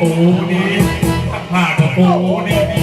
ปูนี่ผ้ากระปูนี่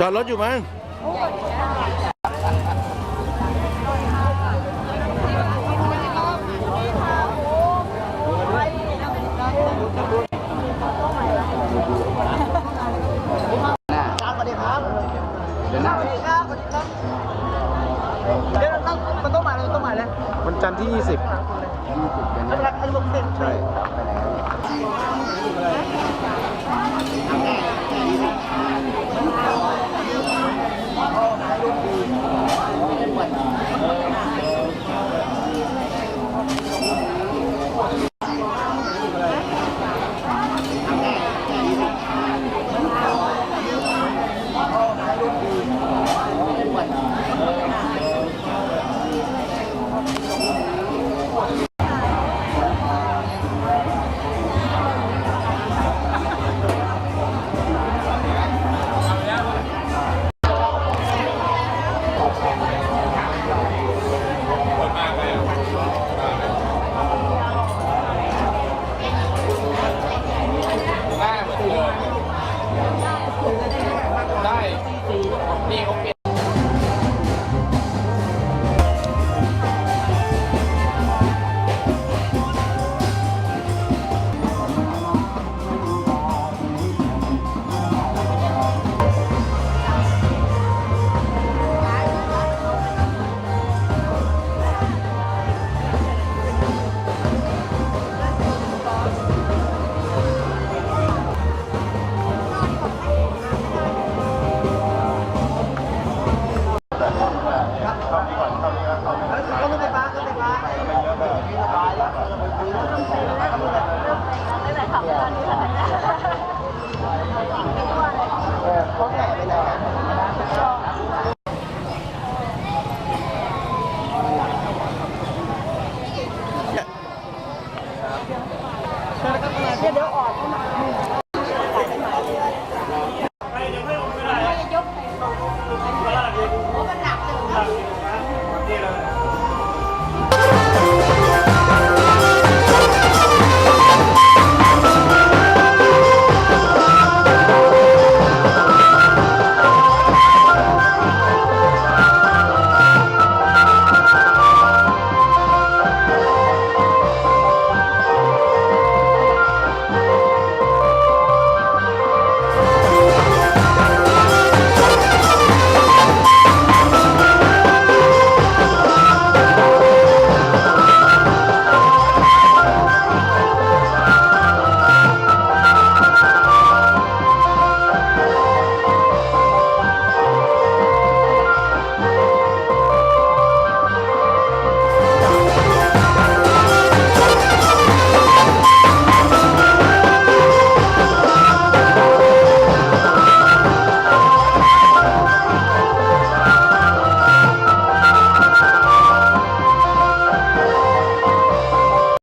จอดรถอยู่มั้งวันจันทร์ที่ 20 20กันนะใช่